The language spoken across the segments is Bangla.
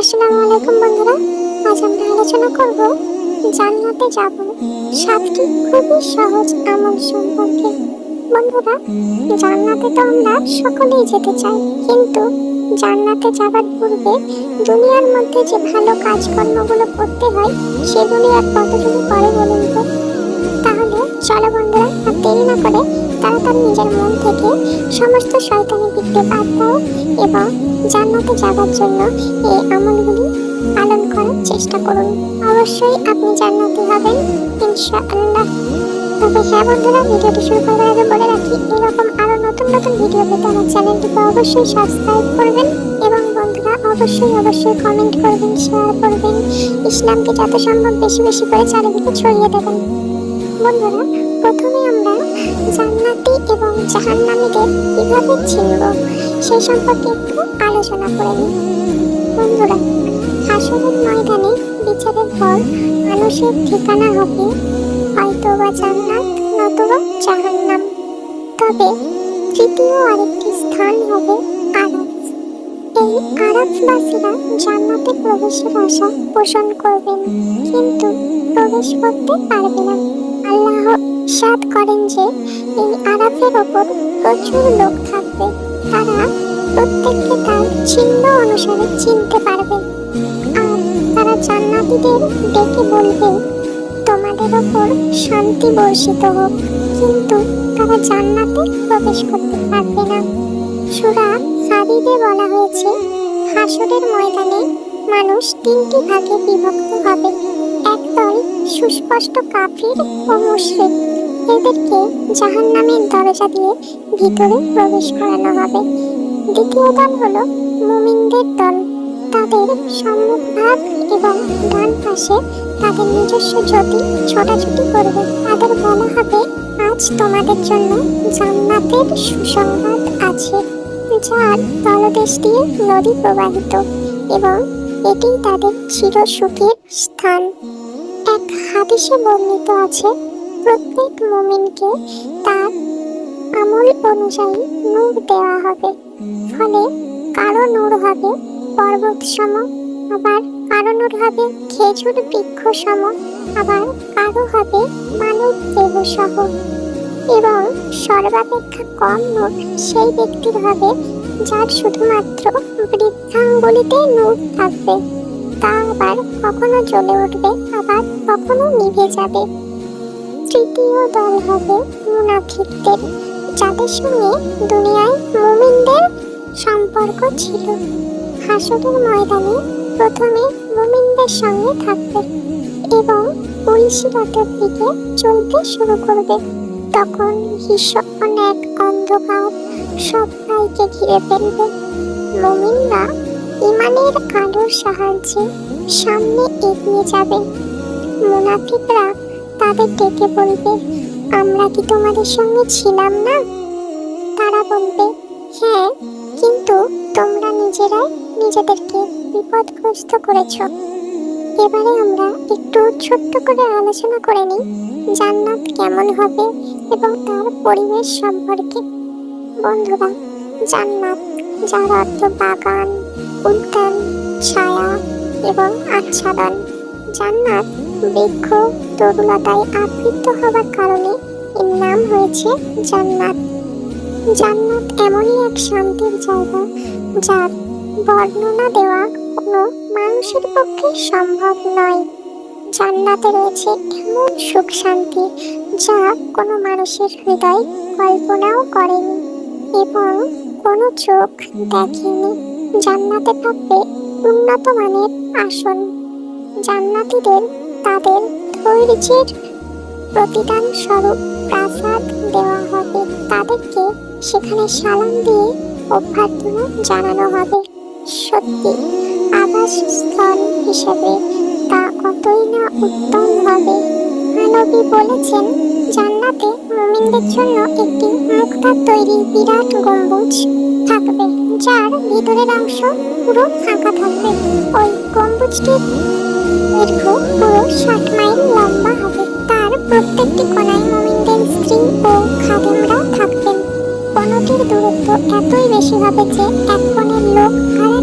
আসসালামু আলাইকুম বন্ধুরা, আজ আমরা আলোচনা করব জান্নাতে যাব। সাতটি খুবই সহজ, আমল সম্পর্কে। বন্ধুরা, জান্নাতে তো আমরা সকলেই যেতে চাই, কিন্তু জান্নাতে যাবার পূর্বে দুনিয়ার মধ্যে যে ভালো কাজকর্মগুলো করতে হয় সেগুলি আর কতটুকু করে বলুন তো? তাহলে চলো বন্ধুরা, আর দেরি না করে তাড়াতাড়ি নিজের মন থেকে সমস্ত শয়তানি বাদ দাও এবং জান্নাতে যাবার জন্য এই আমলগুলি পালন করার চেষ্টা করুন। অবশ্যই আপনি জান্নাতি হবেন, ইনশাআল্লাহ। তবে হ্যাঁ বন্ধুরা, ভিডিওটি শুরু করার আগে বলে রাখি, এরকম আরও নতুন নতুন ভিডিও পেতে আমার চ্যানেলটিকে অবশ্যই সাবস্ক্রাইব করবেন এবং বন্ধুরা, অবশ্যই অবশ্যই কমেন্ট করবেন শেয়ার করবেন। ইসলামকে যত সম্ভব বেশি বেশি করে চারিদিকে ছড়িয়ে দেবেন। বন্ধুরা প্রথমে আমরা জান্নাতি এবং জাহান্নামীদের কীভাবে চিনব সেই সম্পর্কে একটু আলোচনা করে নিই। বন্ধুরা, হাসরের ময়দানে বিচারের পর মানুষের ঠিকানা হবে হয়তো বা জান্নাত, নতুবা জাহান্নাম। তবে তৃতীয় আরেকটি স্থান হবে এই আরববাসীরা জান্নাতে প্রবেশের আশা পোষণ করবেন, কিন্তু প্রবেশ করতে পারবে না। আল্লাহ সাদ করেন যে এই আরাফের ওপর প্রচুর লোক থাকবে। তারা প্রত্যেককে তার চিহ্ন অনুসারে চিনতে পারবে। আর তারা জান্নাতীদের ডেকে বলবে, তোমাদের ওপর শান্তি বর্ষিত হোক। কিন্তু তারা জান্নাতে প্রবেশ করতে পারবে না। সুরা হাদিদে বলা হয়েছে, হাসরের ময়দানে মানুষ তিনটি ভাগে বিভক্ত হবে। একদল সুস্পষ্ট কাফির ও মুশরিক। এদেরকে জাহান্নামের দরজা দিয়ে ভিতরে প্রবেশ করানো হবে। দ্বিতীয় দল হলো মুমিনদের দল। তাদের সম্মুখভাগ এবং ডান পাশে তাদের নিজস্ব জ্যোতি ছোটাছুটি করবে। তাদের বলা হবে, আজ তোমাদের জন্য জান্নাতের সুসংবাদ আছে, যার তলদেশ দিয়ে নদী প্রবাহিত এবং এটি তাদের চির সুখের স্থান। এক হাদিসে বর্ণিত আছে, প্রত্যেক মুমিনকে তার আমল অনুযায়ী নূর দেওয়া হবে। ফলে কারও নূর হবে পর্বত সম আবার কারও নূর হবে খেজুর বৃক্ষ সম আবার কারও হবে মানব দেহ সহ এবং সর্বাপেক্ষা কম নূর সেই ব্যক্তির হবে যার শুধুমাত্র বৃদ্ধাঙ্গুলিতে নূর থাকবে, তা আবার কখনো জ্বলে উঠবে, আবার কখনো নিভে যাবে। তৃতীয় দল হবে মুনাফিকদের, যাদের সঙ্গে দুনিয়ায় মুমিনদের সম্পর্ক ছিল। হাসরের ময়দানে প্রথমে মুমিনদের সঙ্গে থাকবে এবং পুলিশি রাতের দিকে চলতে শুরু করবে। তখন ভীষণ এক অন্ধকার সবাইকে ঘিরে ফেলবে। মুমিনরা ইমানের আলোর সাহায্যে সামনে এগিয়ে যাবে। মুনাফিকরা তাদের ডেকে বলবে, আমরা কি তোমাদের সঙ্গে ছিলাম না? তারা বলবে হ্যাঁ কিন্তু তোমরা নিজেরাই নিজেদেরকে বিপদগ্রস্ত করেছ। এবারে আমরা একটু ছোট্ট করে আলোচনা করে নিই, জান্নাত কেমন হবে এবং তার পরিবেশ সম্পর্কে। বন্ধুরা জান্নাত যার অর্থ বাগান উদ্যান ছায়া এবং আচ্ছাদন। জান্নাত, বৃক্ষ, তরুলতায় আবৃত হওয়ার কারণে এর নাম হয়েছে জান্নাত। জান্নাত এমনই এক শান্তির জায়গা, যার বর্ণনা দেওয়া কোনো মানুষের পক্ষে সম্ভব নয়। জান্নাতে রয়েছে এমন সুখ শান্তি, যা কোনো মানুষের হৃদয় কল্পনাও করেনি এবং কোনো চোখ দেখেনি। জান্নাতে থাকবে উন্নত মানের আসন। জান্নাতীদের তাদের ধৈর্যের প্রতিদান স্বরূপ প্রাসাদ দেওয়া হবে। তাদেরকে সেখানে সালাম দিয়ে অভ্যর্থনা জানানো হবে। সত্যি, আবাসস্থল হিসেবে তা কতই না উত্তম হবে। মানবী বলেছেন জান্নাতে মুমিনদের জন্য একটি মুক্তার তৈরি বিরাট গম্বুজ থাকবে, যার ভিতরের অংশ পুরো ফাঁকা থাকবে। ওই গম্বুজটির দৈর্ঘ্য পুরো ষাট মাইল লম্বা হবে। তার প্রত্যেকটি কোনায় মুমিনদের স্ত্রী ও খাদেমরা থাকবেন। কোনটির দূরত্ব এতই বেশি হবে যে এক কোণের লোক আর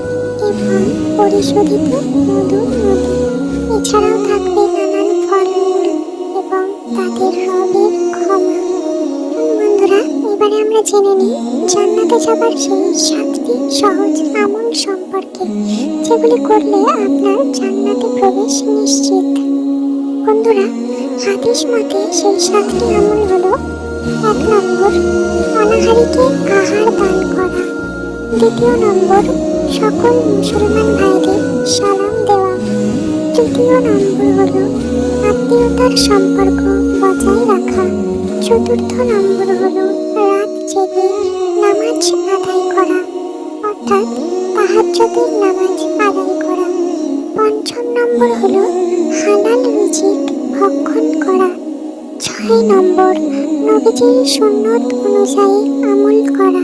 পরিশোধিত মধুর নদী। এছাড়াও থাকবে নানান ফলমূল এবং তাদের হবে ক্ষমা। বন্ধুরা, এবারে আমরা জেনে নিই জান্নাতে যাবার সেই সাতটি সহজ আমল সম্পর্কে, যেগুলি করলে আপনার জান্নাতে প্রবেশ নিশ্চিত। বন্ধুরা, হাদিস মতে সেই সাতটি আমল হলো এক নম্বর, অনাহারীকে আহার দান করা। দ্বিতীয় নম্বর সকল মুসলমান ভাইদের সালাম দেওয়া। তৃতীয় নম্বর হলো আত্মীয়তার সম্পর্ক বজায় রাখা। চতুর্থ নম্বর হলো রাত জেগে নামাজ আদায় করা, অর্থাৎ তাহাজ্জুদের নামাজ আদায় করা। পঞ্চম নম্বর হলো হালাল রিজিক ভক্ষণ করা। ছয় নম্বর, নবীজির সুন্নত অনুযায়ী আমল করা।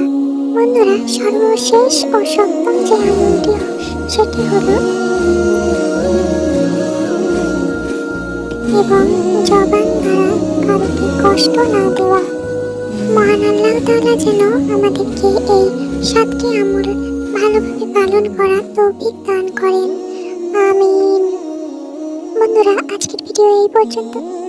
বন্ধুরা, সর্বশেষ ও সপ্তম যে আমলটি সেটি হলো এবং জবান দ্বারা কারোকে কষ্ট না দেওয়া। মহান আল্লাহ তাআলা যেন আমাদেরকে এই সাতটি আমল ভালোভাবে পালন করার তৌফিক দান করেন। আমিন। বন্ধুরা, আজকের ভিডিও এই পর্যন্ত।